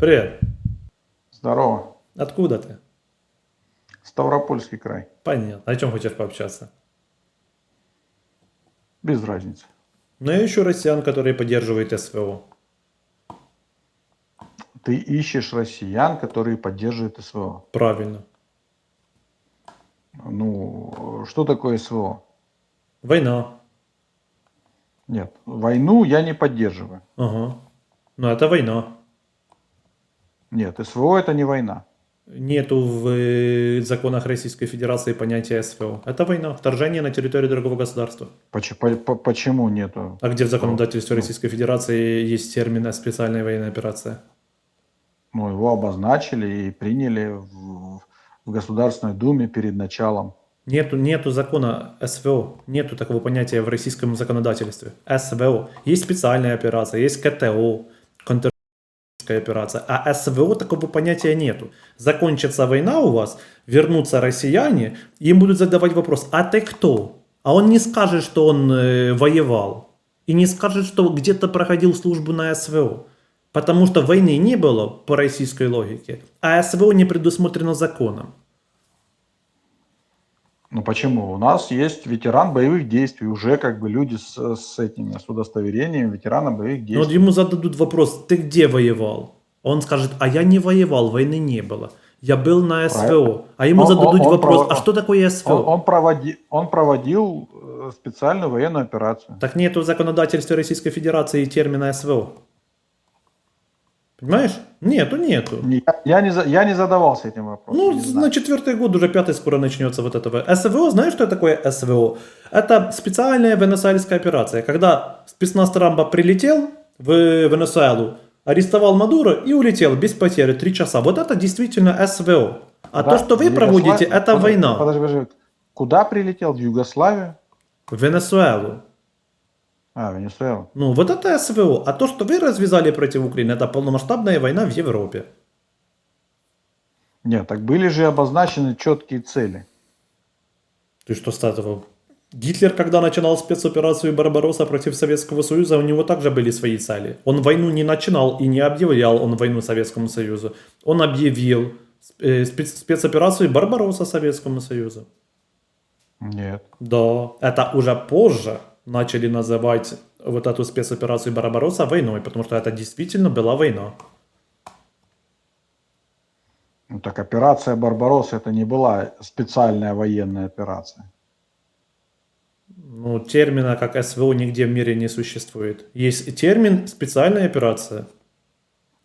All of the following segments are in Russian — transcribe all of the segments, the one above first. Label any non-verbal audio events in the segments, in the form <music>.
Привет. Здорово. Откуда ты? Ставропольский край. Понятно. О чем хочешь пообщаться? Без разницы. Ну, я ищу россиян, которые поддерживают СВО. Ты ищешь россиян, которые поддерживают СВО. Правильно. Ну, что такое СВО? Война. Нет, войну я не поддерживаю. Ага. Ну, это война. Нет, СВО это не война. Нету в э, законах Российской Федерации понятия СВО. Это война. Вторжение на территорию другого государства. Поч- по- по- Почему нету? А где в законодательстве Ну. Российской Федерации есть термин «специальная военная операция»? Ну, его обозначили и приняли в, в Государственной Думе перед началом. Нету, нету закона СВО, нету такого понятия в российском законодательстве. СВО. Есть специальная операция, есть КТО, контртеррористическая операция, а СВО такого понятия нету. Закончится война у вас, вернутся россияне, им будут задавать вопрос, а ты кто? А он не скажет, что он э, воевал, и не скажет, что где-то проходил службу на СВО. Потому что войны не было по российской логике, а СВО не предусмотрено законом. Ну почему? У нас есть ветеран боевых действий, уже как бы люди с, с этими, с удостоверением ветерана боевых Но вот действий. ему зададут вопрос, ты где воевал? Он скажет, а я не воевал, войны не было. Я был на СВО. А ему Он- зададут он- он вопрос, прав- а что такое СВО? Он, он, проводи, он проводил э, специальную военную операцию. Так нету в законодательстве Российской Федерации термина СВО. Понимаешь? Нету, нету. Не- Я, я не, за- я не задавался этим вопросом. Ну, не знаю. на четвертый год, уже пятый скоро начнется вот этого. СВО, знаешь, что такое СВО? Это специальная венесуэльская операция. Когда спецназ Трампа прилетел в Венесуэлу, арестовал Мадуро и улетел без потери три часа. Вот это действительно СВО. А Да, то, что вы проводите, Югослав- это Подожди, война. Подожди, подожди. Куда прилетел? В Югославию? В Венесуэлу. А, в Венесуэлу. Ну, вот это СВО. А то, что вы развязали против Украины, это полномасштабная война в Европе. Нет, так были же обозначены четкие цели. Ты что с этого? Гитлер, когда начинал спецоперацию Барбаросса против Советского Союза, у него также были свои цели. Он войну не начинал и не объявлял он войну Советскому Союзу. Он объявил э, спец- спецоперацию Барбаросса Советскому Союзу. Нет. Да, это уже позже начали называть вот эту спецоперацию Барбаросса войной, потому что это действительно была война. Ну так операция Барбаросса это не была специальная военная операция. Ну, термина как СВО нигде в мире не существует. Есть термин специальная операция.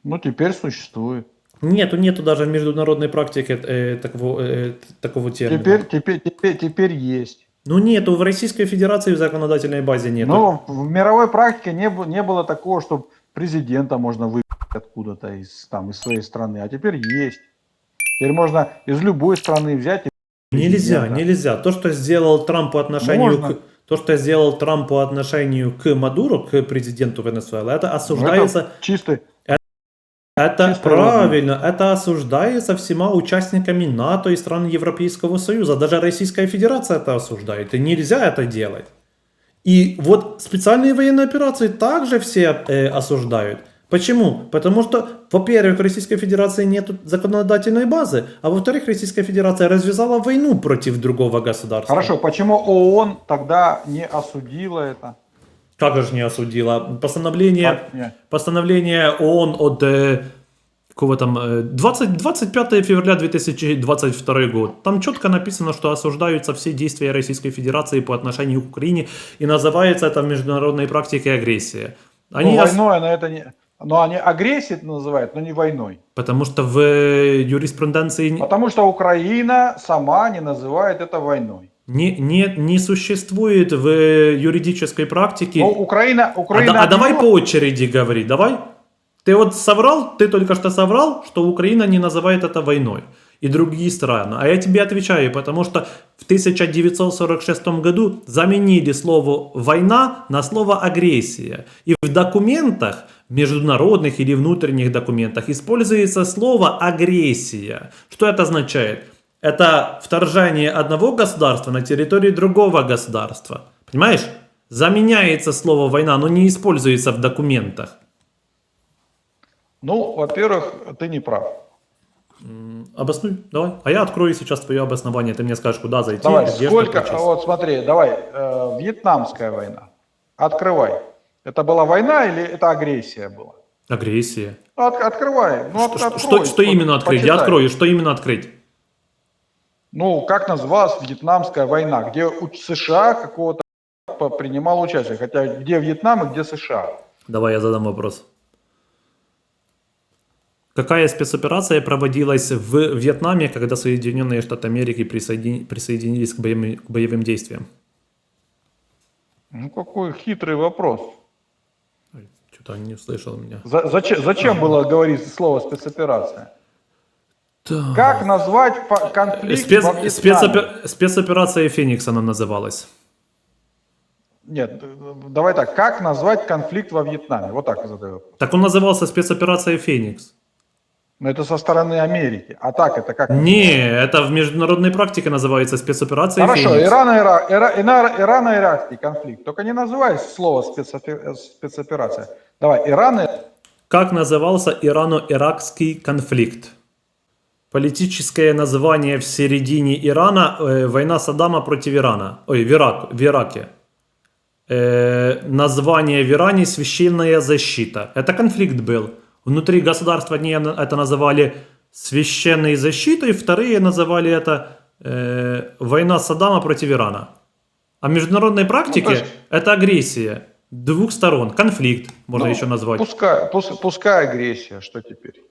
Ну теперь существует. Нету, нету даже в международной практике э, такого, э, такого термина. Теперь, теперь, теперь, теперь есть. Ну нету, в Российской Федерации в законодательной базе нету. Но в мировой практике не, не было такого, что президента можно выпить откуда-то из, там, из своей страны. А теперь есть. Теперь можно из любой страны взять. и нельзя, нельзя. То, что сделал Трамп по отношению Можно. к... То, что сделал Трамп по отношению к Мадуру, к президенту Венесуэлы, это Ну, осуждается... Это чистый, Это Чисто правильно, это осуждается всема участниками НАТО и стран Европейского Союза. Даже Российская Федерация это осуждает, и нельзя это делать. И вот специальные военные операции также все э, осуждают. Почему? Потому что, во-первых, в Российской Федерации нет законодательной базы, а во-вторых, Российская Федерация развязала войну против другого государства. Хорошо, почему ООН тогда не осудила это? Как же не осудила? Постановление... Не. Постановление ООН от э, какого там э, 20, 25 февраля 2022 год. Там четко написано, что осуждаются все действия Российской Федерации по отношению к Украине и называется это в международной практике агрессия. Они ну, ос- войной, но это не... Но они агрессией это называют, но не войной. Потому что в э, юриспруденции Потому что Украина сама не называет это войной. Не, не, не существует в юридической практике Но Украина, А, Украина да- а давай по очереди говори, давай. Ты вот соврал, ты только что соврал, что Украина не называет это войной. И другие страны. А я тебе отвечаю, потому что в 1946 году заменили слово «война» на слово «агрессия». И в документах, международных или внутренних документах, используется слово «агрессия». Что это означает? Это вторжение одного государства на территорию другого государства. Понимаешь? Заменяется слово «война», но не используется в документах. Ну, во-первых, ты не прав. Обоснуй, давай. А я открою сейчас твое обоснование, ты мне скажешь, куда зайти, Давай, где сколько, что вот смотри, давай, э, Вьетнамская война. Открывай. Это была война или это агрессия была? Агрессия. От- открывай. Ну, Что, от- что- открой, что, что именно открыть? Я почитай. открою, что именно открыть? Ну, как называлась Вьетнамская война, где у США какого-то по- принимал участие, хотя где Вьетнам и где США. Давай я задам вопрос. Какая спецоперация проводилась в Вьетнаме, когда Соединенные Штаты Америки присоедин- присоединились к боевым, к боевым действиям? Ну, какой хитрый вопрос. Что-то не услышал меня. За- зачем, зачем было говорить слово спецоперация? Так. Как назвать конфликт Спец, во Вьетнаме? спецопе- спецоперация Феникс она называлась. Нет, э, давай так. Как назвать конфликт во Вьетнаме? Вот так задаю. вопрос. Так он назывался спецоперация Феникс. Но это со стороны Америки. А так это как? Не, это в международной практике называется спецоперация Хорошо, Феникс. Ирано-Ира- Ира- Ира- Ирано-Иракский конфликт. Только не называй слово э, спецоперация. Давай, Иран... Как назывался Ирано-Иракский конфликт? Политическое название в середине Ирана э, война Саддама против Ирана. Ой, в, Ирак, в Ираке. Э, название в Иране священная защита. Это конфликт был. Внутри государства одни это называли священной защитой, вторые называли это э, война Саддама против Ирана. А в международной практике есть- это агрессия двух сторон, конфликт можно Ну, еще назвать. Пускай, пус- пускай агрессия, что теперь?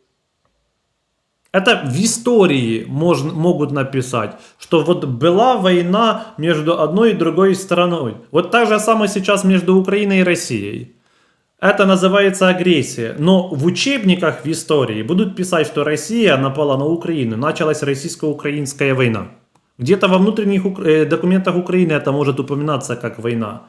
Это в истории можно, могут написать, что вот была война между одной и другой страной. Вот так же самое сейчас между Украиной и Россией. Это называется агрессия. Но в учебниках в истории будут писать, что Россия напала на Украину. Началась российско-украинская война. Где-то во внутренних э, документах Украины это может упоминаться как война.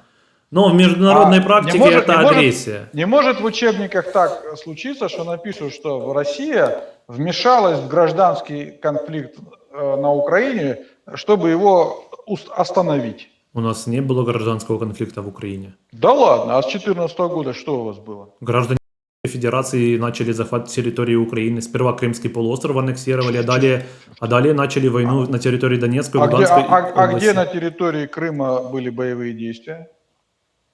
Но в международной А практике может- это не может- агрессия. Не может в учебниках так случиться, что напишут, что Россия вмешалась в гражданский конфликт э, на Украине, чтобы его остановить. У нас не было гражданского конфликта в Украине. Да ладно, а с 2014 года что у вас было? Граждане Федерации начали захват территории Украины. Сперва Крымский полуостров аннексировали, а далее, а далее начали войну на территории Донецкой, А где, Луганской а- а- а области. где на территории Крыма были боевые действия?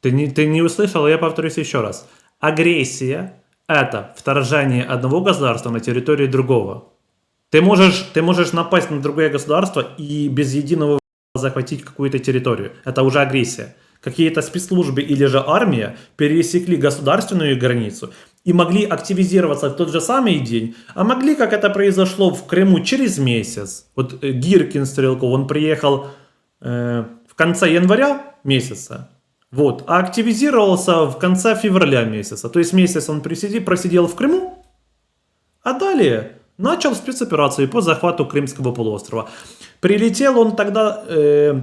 Ты, не, ты не услышал, я повторюсь еще раз. Агрессия – это вторжение одного государства на территорию другого. Ты можешь, ты можешь напасть на другое государство и без единого захватить какую-то территорию. Это уже агрессия. Какие-то спецслужбы или же армия пересекли государственную границу и могли активизироваться в тот же самый день, а могли, как это произошло в Крыму, через месяц. Вот э, Гиркин Стрелков, он приехал э, в конце января месяца, вот, а активизировался в конце февраля месяца. То есть месяц он присиди- просидел в Крыму, а далее начал спецоперацию по захвату Крымского полуострова. Прилетел он тогда э,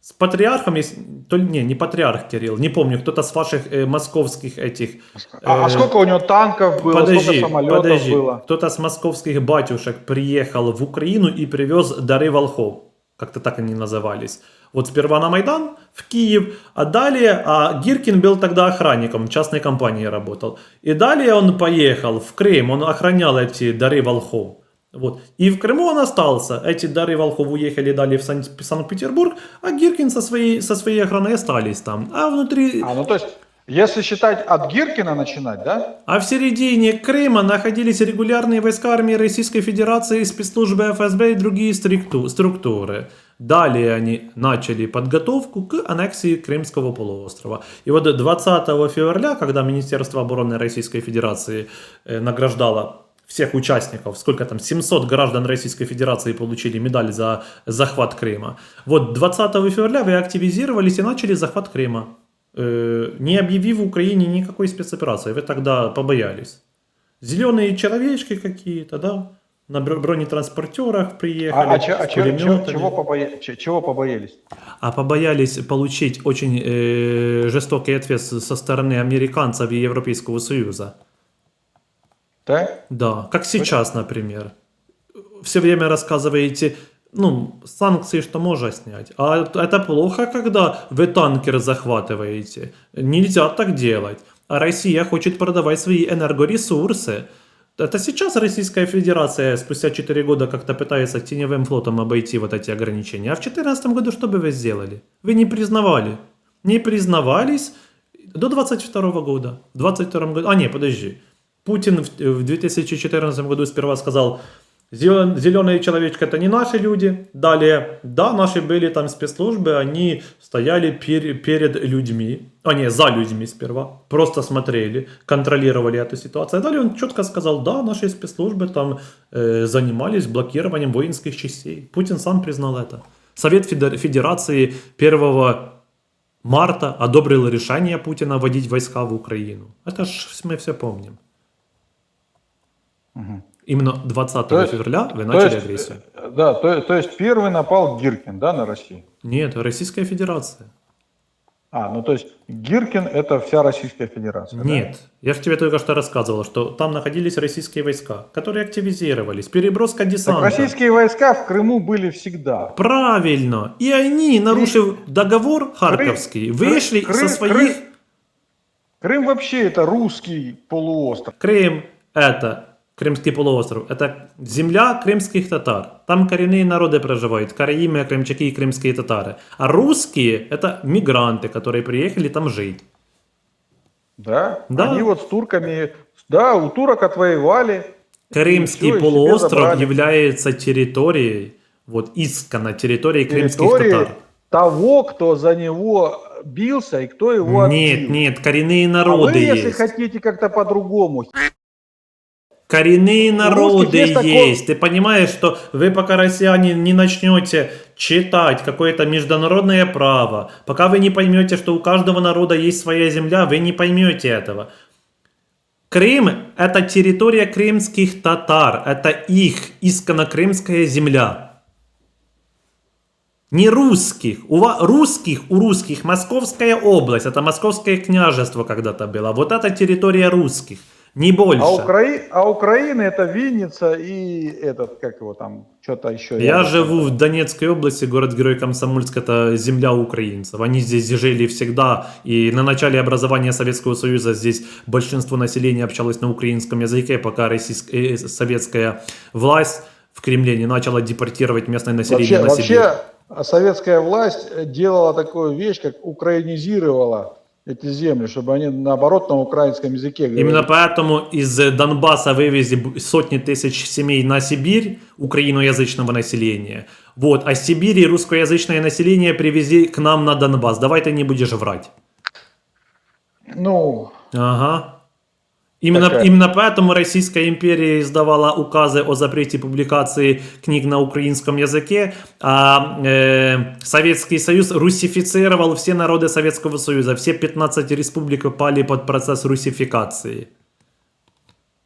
с патриархом, если- то, ли- не, не патриарх Кирилл, не помню, кто-то с ваших э, московских этих... А, а э, сколько у него танков было, Подожди, сколько самолетов подожди. было? Кто-то с московских батюшек приехал в Украину и привез дары волхов. Как-то так они назывались. Вот сперва на Майдан, в Киев, а далее, а Гиркин был тогда охранником, в частной компании работал. И далее он поехал в Крым, он охранял эти дары волхов. Вот. И в Крыму он остался. Эти дары волхов уехали далее в Сан- Санкт-Петербург, а Гиркин со своей, со своей охраной остались там. А внутри А, ну то есть, если считать от Гиркина начинать, да? а в середине Крыма находились регулярные войска армии Российской Федерации, спецслужбы ФСБ и другие структу- структуры. Далее они начали подготовку к аннексии Крымского полуострова. И вот 20 февраля, когда Министерство обороны Российской Федерации э, награждало всех участников, сколько там, 700 граждан Российской Федерации получили медаль за захват Крыма. Вот 20 февраля вы активизировались и начали захват Крыма, э, не объявив Украине никакой спецоперации. Вы тогда побоялись. Зеленые человечки какие-то, да, на бро- бронетранспортерах А, приехали, а а с че- че- пулеметами. чего, побоя- че- чего побоялись? А побоялись получить очень э, жестокий ответ со стороны американцев и Европейского Союза. Да? Да, как сейчас, например. Все время рассказываете, ну, санкции что можно снять. А это плохо, когда вы танкер захватываете. Нельзя так делать. а Россия хочет продавать свои энергоресурсы. Это сейчас Российская Федерация спустя 4 года как-то пытается теневым флотом обойти вот эти ограничения. А в 2014 году что бы вы сделали? Вы не признавали. Не признавались до 22 года. В 22 году... А, не, подожди. Путин в в 2014 году сперва сказал, «Зелен- зеленые человечки это не наши люди. Далее, да, наши были там спецслужбы, они стояли пер- перед людьми, а не, за людьми сперва, просто смотрели, контролировали эту ситуацию. А далее он четко сказал, да, наши спецслужбы там э, занимались блокированием воинских частей. Путин сам признал это. Совет Федер- Федерации 1 марта одобрил решение Путина вводить войска в Украину. Это ж мы все помним. Именно 20 То есть- февраля вы То начали есть, агрессию. э, Да, то, то есть первый напал Гиркин, да, на Россию? Нет, Российская Федерация. А, ну то есть Гиркин это вся Российская Федерация. да? Нет, я же тебе только что рассказывал, что там находились российские войска, которые активизировались, переброска Так десанта. российские войска в Крыму были всегда. Правильно. И они, нарушив договор Харьковский, Кры- вышли Кры- со своих... Крым вообще это русский полуостров. Крым – это Крымский полуостров, это земля крымских татар. Там коренные народы проживают, караимы, крымчаки и крымские татары. А русские – это мигранты, которые приехали там жить. Да? Да. Они вот с турками, да, у турок отвоевали. Крымский полуостров является территорией, вот исконно территорией крымских территории татар. того, кто за него бился и кто его Нет, отбил. нет, коренные А народы вы, если есть. хотите как-то по-другому, Коренные народы есть есть. такое- Ты понимаешь, что вы пока россияне не начнете читать какое-то международное право, пока вы не поймете, что у каждого народа есть своя земля, вы не поймете этого. Крым – это территория крымских татар, это их исконно крымская земля. Не русских. У ва- русских, у русских Московская область, это Московское княжество когда-то было. Вот это территория русских, не больше. а, Украи... а Украина это Винница и этот, как его там, что-то еще. Я рядом. живу в Донецкой области, город-герой Комсомольск, это земля украинцев. Они здесь жили всегда, и на начале образования Советского Союза здесь большинство населения общалось на украинском языке, пока российская, э, советская власть в Кремле не начала депортировать местное население Вообще, на Сибирь. вообще советская власть э, делала такую вещь, как украинизировала эти земли, чтобы они наоборот на украинском языке говорили. Именно поэтому из Донбасса вывезли сотни тысяч семей на Сибирь украиноязычного населения. Вот, а Сибири русскоязычное население привезли к нам на Донбасс. Давай ты не будешь врать. Ну, Ага. Именно, Такая. именно поэтому Российская империя издавала указы о запрете публикации книг на украинском языке, а э, Советский Союз русифицировал все народы Советского Союза. Все 15 республик пали под процесс русификации.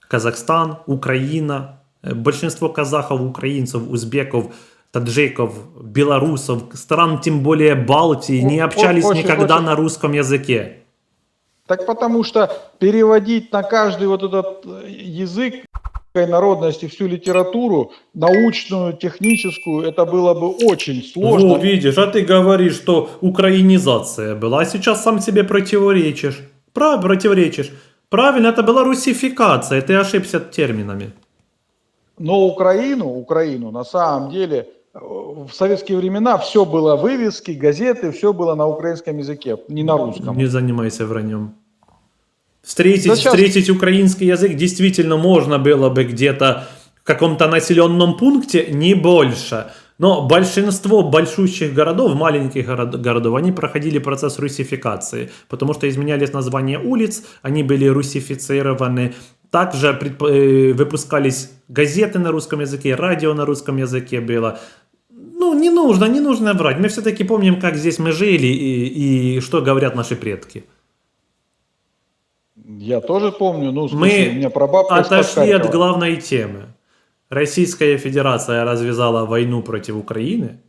Казахстан, Украина, э, большинство казахов, украинцев, узбеков, таджиков, белорусов, стран тем более Балтии не общались очень- никогда очень- на русском языке. Так потому что переводить на каждый вот этот э, язык народности всю литературу, научную, техническую, это было бы очень сложно. Ну, видишь, а ты говоришь, что украинизация была, а сейчас сам себе противоречишь. Прав, противоречишь. Правильно, это была русификация, ты ошибся терминами. Но Украину, Украину на самом деле в советские времена все было вывески, газеты, все было на украинском языке, не на русском. Не занимайся враньем. Встретить, Да щас- встретить украинский язык действительно можно было бы где-то в каком-то населенном пункте, не больше. Но большинство большущих городов, маленьких город- городов, они проходили процесс русификации, потому что изменялись названия улиц, они были русифицированы. Также э, выпускались газеты на русском языке, радио на русском языке было. Ну, не нужно, не нужно врать. Мы все-таки помним, как здесь мы жили и, и что говорят наши предки. Я тоже помню, ну, Мы слушай, у меня прабабка Отошли от главной темы. Российская Федерация развязала войну против Украины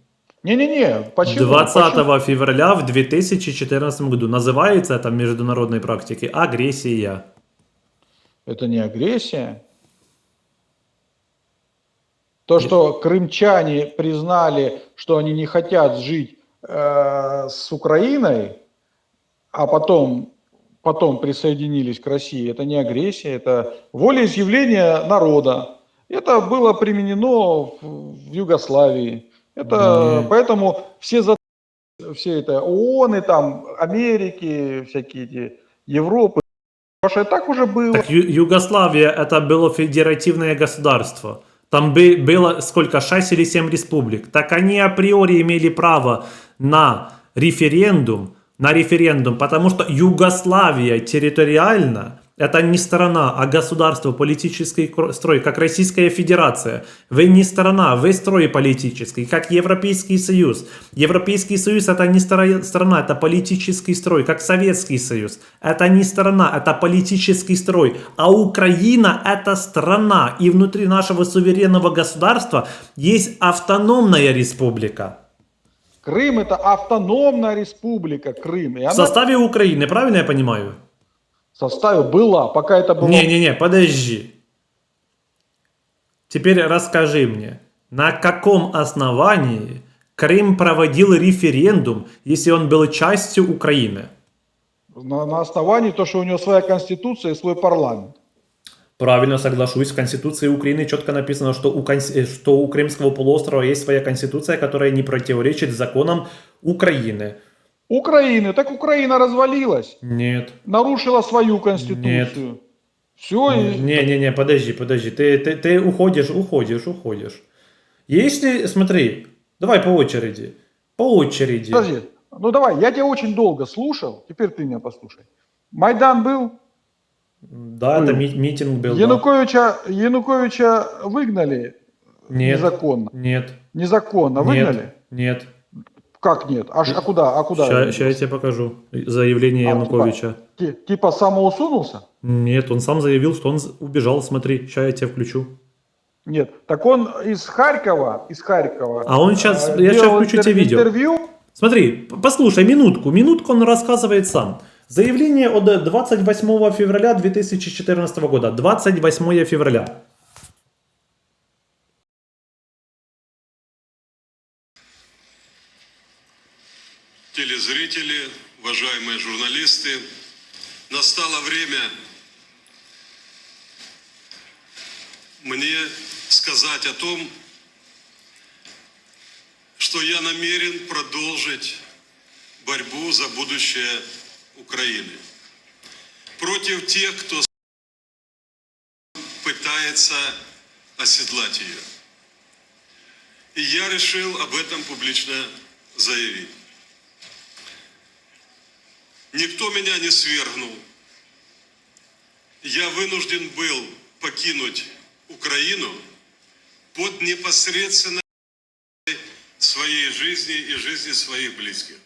Не-не-не, почему? 20 Почему? февраля в 2014 году. Называется это в международной практике агрессия. Это не агрессия. То, что крымчане признали, что они не хотят жить э, с Украиной, а потом потом присоединились к России, это не агрессия, это волеизъявление народа. Это было применено в в Югославии. Это Не. поэтому все за все это ООН, и там Америки, всякие эти Европы. Потому что так уже было. Так Ю- Югославия это было федеративное государство. Там бы- было сколько, 6 или 7 республик. Так они априори имели право на референдум, на референдум, потому что Югославия территориально это не страна, а государство, политический строй, как Российская Федерация. Вы не страна, вы строй политический, как Европейский Союз. Европейский Союз это не стра- страна, это политический строй, как Советский Союз. Это не страна, это политический строй. А Украина это страна. И внутри нашего суверенного государства есть автономная республика. Крым это автономная республика Крым. И В она составе Украины, правильно я понимаю? В составе была, пока это было Не-не-не, подожди. Теперь расскажи мне, на каком основании Крым проводил референдум, если он был частью Украины? на, на основании то, что у него своя конституция и свой парламент. Правильно соглашусь, в Конституции Украины четко написано, что у, э, что у Крымского полуострова есть своя конституция, которая не противоречит законам Украины. Украины, так Украина развалилась, Нет. нарушила свою конституцию. Все, и Не-не-не, подожди, подожди. Ты, ты, ты уходишь, уходишь, уходишь. Если, смотри, давай по очереди. По очереди. подожди. Ну давай, я тебя очень долго слушал, теперь ты меня послушай. Майдан был, Да, это Был. ми- митинг был. да. Януковича, Януковича выгнали Нет. незаконно. Нет. Незаконно выгнали? Нет. Как нет? А, а куда? А куда? Сейчас я тебе покажу заявление А, Януковича. Ти- Типа самоусунулся? Нет, он сам заявил, что он убежал. Смотри, сейчас я тебя включу. Нет. Так он из Харькова, из Харькова. А он щас- э, я делал включу интер- тебе видео. Интервью. Смотри, послушай, минутку. Минутку он рассказывает сам. Заявление от 28 февраля 2014 года. 28 февраля. Телезрители, уважаемые журналисты, настало время мне сказать о том, что я намерен продолжить борьбу за будущее Украины. Против тех, кто пытается оседлать ее. И я решил об этом публично заявить. Никто меня не свергнул. Я вынужден был покинуть Украину под непосредственной своей жизни и жизни своих близких.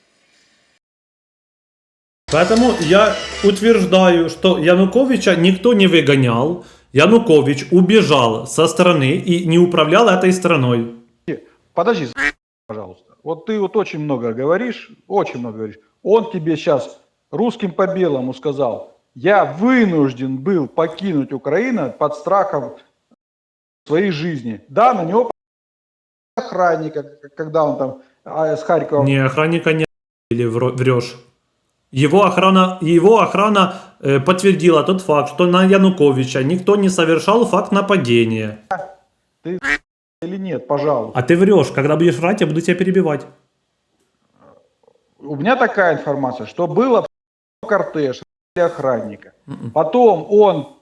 Поэтому я утверждаю, что Януковича никто не выгонял. Янукович убежал со страны и не управлял этой страной. Подожди, пожалуйста. Вот ты вот очень много говоришь, очень много говоришь. Он тебе сейчас русским по белому сказал, я вынужден был покинуть Украину под страхом своей жизни. Да, на него охранника, когда он там а, с Харькова Не, охранника не или врешь. Его охрана, его охрана э, подтвердила тот факт, что на Януковича никто не совершал факт нападения. или нет, пожалуйста. А ты врешь. Когда будешь врать, я буду тебя перебивать. У меня такая информация, что было кортеж охранника. Мгм. Потом он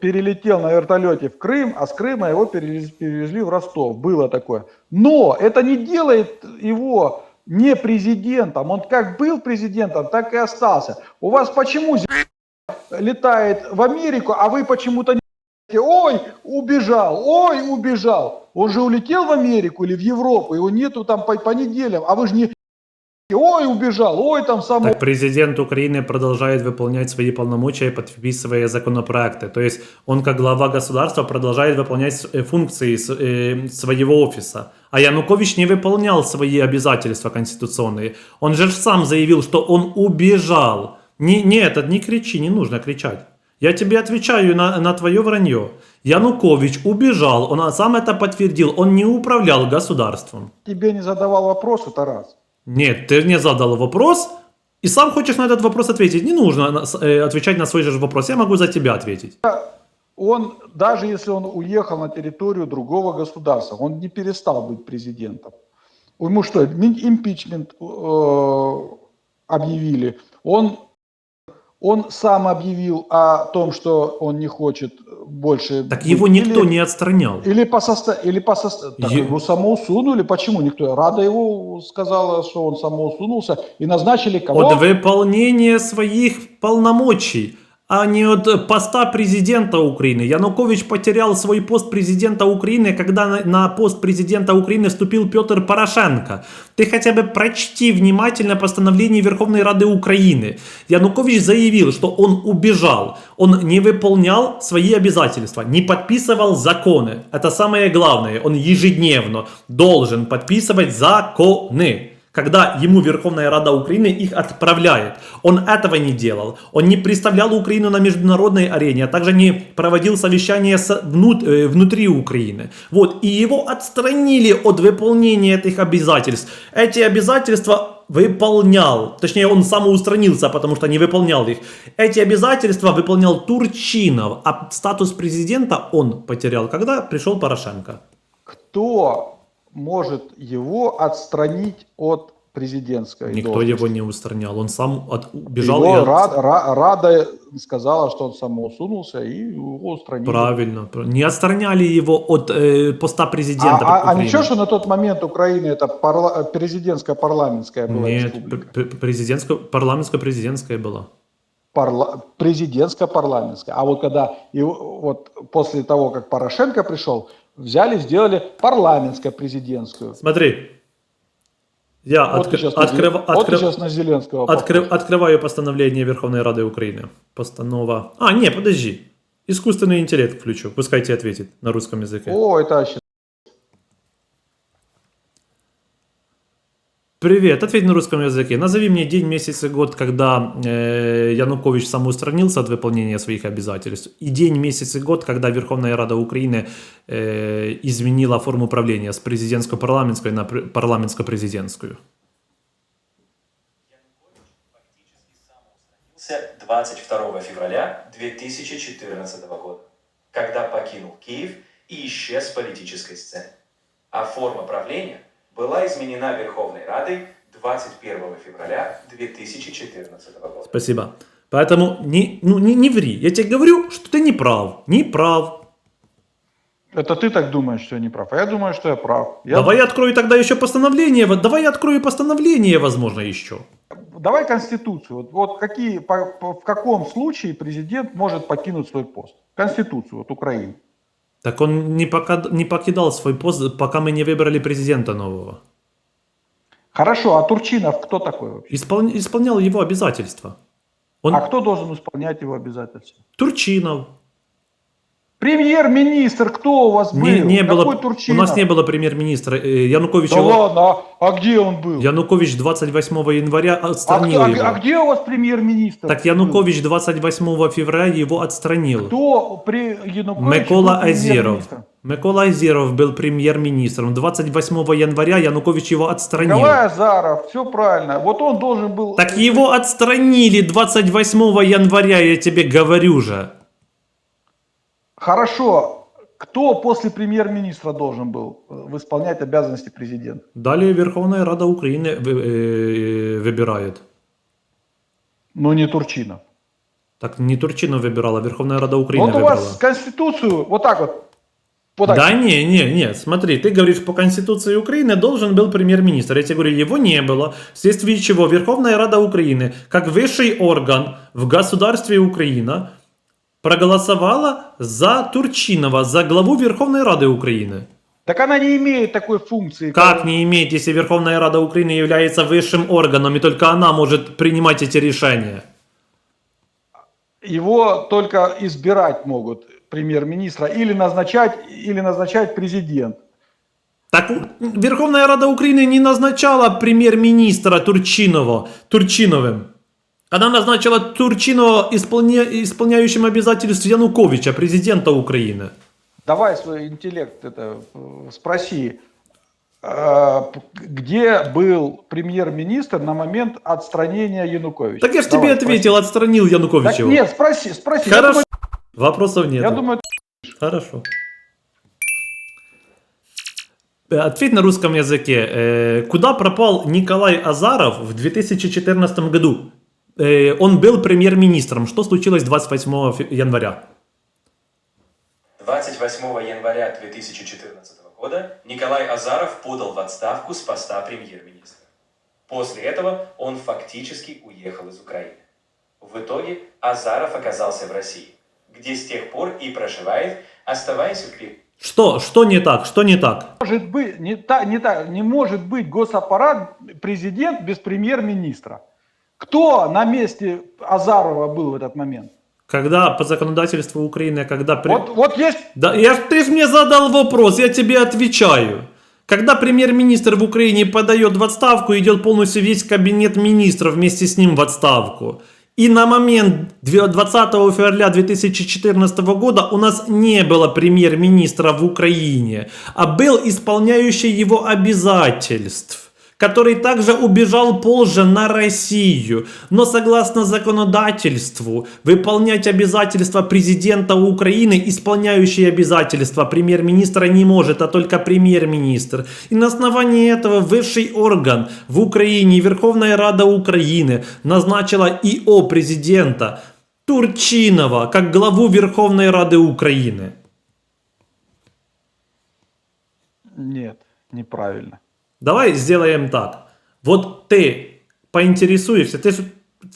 перелетел на вертолете в Крым, а с Крыма его перевез- перевезли в Ростов. Было такое. Но это не делает его не президентом. Он как был президентом, так и остался. У вас почему летает в Америку, а вы почему-то не Ой, убежал, ой, убежал. Он же улетел в Америку или в Европу, его нету там по, по неделям, а вы же не Ой, убежал, ой, там сам Так президент Украины продолжает выполнять свои полномочия, подписывая законопроекты. То есть он как глава государства продолжает выполнять э, функции э, своего офиса. А Янукович не выполнял свои обязательства конституционные. Он же сам заявил, что он убежал. Не, не этот, не кричи, не нужно кричать. Я тебе отвечаю на, на твое вранье. Янукович убежал, он сам это подтвердил, он не управлял государством. тебе не задавал вопросы, Тарас. Нет, ты мне задал вопрос, И сам хочешь на этот вопрос ответить? Не нужно э, отвечать на свой же вопрос. Я могу за тебя ответить. Он, даже если он уехал на территорию другого государства, он не перестал быть президентом. Ему что, импичмент э, объявили? Он, он сам объявил о том, что он не хочет больше... Так быть. его никто Или- не отстранял. Или по состав, или по состав, так Е- его самоусунули. Почему никто? Рада его сказала, что он самоусунулся и назначили кого? От выполнения своих полномочий, а не от поста президента Украины. Янукович потерял свой пост президента Украины, когда на, пост президента Украины вступил Петр Порошенко. Ты хотя бы прочти внимательно постановление Верховной Рады Украины. Янукович заявил, что он убежал, он не выполнял свои обязательства, не подписывал законы. Это самое главное, он ежедневно должен подписывать законы когда ему Верховная Рада Украины их отправляет. Он этого не делал. Он не представлял Украину на международной арене, а также не проводил совещания внут- э, внутри Украины. Вот. И его отстранили от выполнения этих обязательств. Эти обязательства выполнял, точнее он самоустранился, потому что не выполнял их. Эти обязательства выполнял Турчинов, а статус президента он потерял, когда пришел Порошенко. Кто может его отстранить от президентской Никто должности? его не устранял, он сам от- убежал. Его и от- Рад- Ра- Рада сказала, что он самоусунулся, и его устранили. Правильно. пр- Не отстраняли его от э, поста А, президента. а- а Украины. ничего, что на тот момент Украина это парла- президентско-парламентская была Нет, республика? п- п- президентско, парламентско-президентская была. Парла- президентско-парламентская. А вот когда его- вот после того, как Порошенко пришел, взяли, сделали парламентско-президентскую. Смотри. Я Вот, откры- ты сейчас, на открыв- вот открыв- сейчас на Зеленского откры- похож. открываю постановление Верховной Рады Украины. Постанова. А, не, подожди. Искусственный интеллект включу. Пускай тебе ответит на русском языке. О, это вообще Привет, ответь на русском языке. Назови мне день, месяц и год, когда э, Янукович самоустранился от выполнения своих обязательств. И день, месяц и год, когда Верховная Рада Украины э, изменила форму правления с президентско-парламентской на пр- парламентско-президентскую. 22 февраля 2014 года, когда покинул Киев и исчез с политической сцены. А форма правления была изменена Верховной Радой 21 февраля 2014 года. Спасибо. Поэтому не, ну, не, не ври. Я тебе говорю, что ты не прав. Не прав. Это ты так думаешь, что я не прав. А я думаю, что я прав. Я- Давай я открою тогда еще постановление. Вот Давай я открою постановление, возможно, еще. Давай Конституцию. Вот, вот какие, по- по- в каком случае президент может покинуть свой пост? Конституцию вот, Украины. Так он не, пока, не покидал свой пост, пока мы не выбрали президента нового. Хорошо, а Турчинов кто такой вообще? Исполня- исполнял его обязательства. Он А кто должен исполнять его обязательства? Турчинов. Премьер-министр, кто у вас был? Не, не было, Какой у Турчинов? нас не было премьер-министра. Э, Янукович, Да его- ладно, а, а где он был? Янукович 28 января а, отстранил кто- а- его. а где у вас премьер-министр? Так? Янукович 28 февраля его отстранил. Кто при Януковиче Микола Азеров. Микола Азеров был премьер-министром. 28 января Янукович его отстранил. Николай Азаров, все правильно. Вот он должен был... Так его отстранили 28 января, я тебе говорю же. Хорошо. Кто после премьер-министра должен был э, исполнять обязанности президента? Далее Верховная Рада Украины вы- э, выбирает. Ну, не Турчинов. Так не Турчинов выбирала, Верховная Рада Украины вот у выбрала. вас Конституцию вот так вот. Вот так. Да не, не, не, смотри, ты говоришь, по Конституции Украины должен был премьер-министр. Я тебе говорю, его не было, вследствие чего Верховная Рада Украины, как высший орган в государстве Украина, проголосовала за Турчинова, за главу Верховной Рады Украины. Так она не имеет такой функции. Как не иметь, если Верховная Рада Украины является высшим органом, и только она может принимать эти решения? Его только избирать могут премьер-министра или назначать, или назначать президент. Так Верховная Рада Украины не назначала премьер-министра Турчинова, Турчиновым. Она назначила Турчинова исполня- исполняющим обязательств Януковича, президента Украины. Давай свой интеллект это э, спроси. п- где был премьер-министр на момент отстранения Януковича? Так я же Давай, тебе спроси. ответил, отстранил Так Януковича. нет, спроси, спроси. Хорошо. думаю, Вопросов нет. Я думаю, Хорошо. Э, Ответь на русском языке. Э, Куда пропал Николай Азаров в 2014 году? Э, Он был премьер-министром. Что случилось 28 фе- января? 28 января 2014 года Николай Азаров подал в отставку с поста премьер-министра. После этого он фактически уехал из Украины. В итоге Азаров оказался в России, где с тех пор и проживает, оставаясь в. Что? Что не так? Что не так? может быть, не, та, не, та, не может быть госаппарат, президент без премьер-министра. Кто на месте Азарова был в этот момент? Когда по законодательству Украины, когда... при- Вот, вот есть Да, я, ты же мне задал вопрос, я тебе отвечаю. Когда премьер-министр в Украине подает в отставку, идет полностью весь кабинет министров вместе с ним в отставку. И на момент две- 20 февраля 2014 года у нас не было премьер-министра в Украине, а был исполняющий его обязательств который также убежал позже на Россию. Но согласно законодательству, выполнять обязательства президента Украины, исполняющий обязательства премьер-министра не может, а только премьер-министр. И на основании этого высший орган в Украине, Верховная Рада Украины, назначила ИО президента Турчинова как главу Верховной Рады Украины. Нет, неправильно. Давай сделаем так. Вот ты поинтересуешься, ты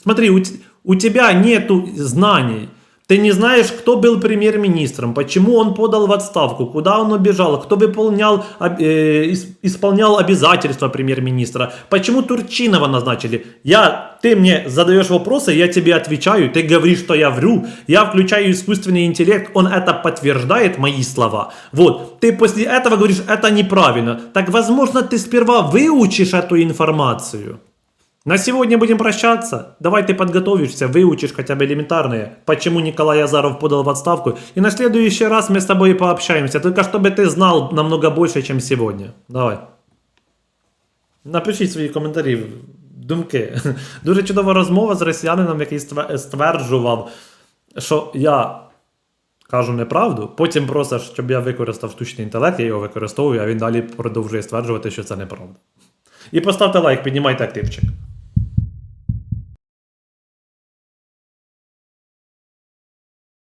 смотри, у, у тебя нету знаний. Ты не знаешь, кто был премьер-министром, почему он подал в отставку, куда он убежал, кто выполнял, э, ис- исполнял обязательства премьер-министра, почему Турчинова назначили. Я, ты мне задаешь вопросы, я тебе отвечаю, ты говоришь, что я вру, я включаю искусственный интеллект, он это подтверждает, мои слова. Вот, ты после этого говоришь, это неправильно. Так, возможно, ты сперва выучишь эту информацию. На сегодня будем прощаться. Давай ты подготовишься, выучишь хотя бы элементарные, почему Николай Азаров подал в отставку. И на следующий раз мы с тобой пообщаемся, только чтобы ты знал намного больше, чем сегодня. Давай. Напишіть свої коментарі, думки. <laughs> Дуже чудова розмова з росіянином, який стве- стверджував, що я кажу неправду, потім просиш, щоб я використав штучний інтелект, я його використовую, а він далі продовжує стверджувати, що це неправда. І поставте лайк, піднімайте активчик.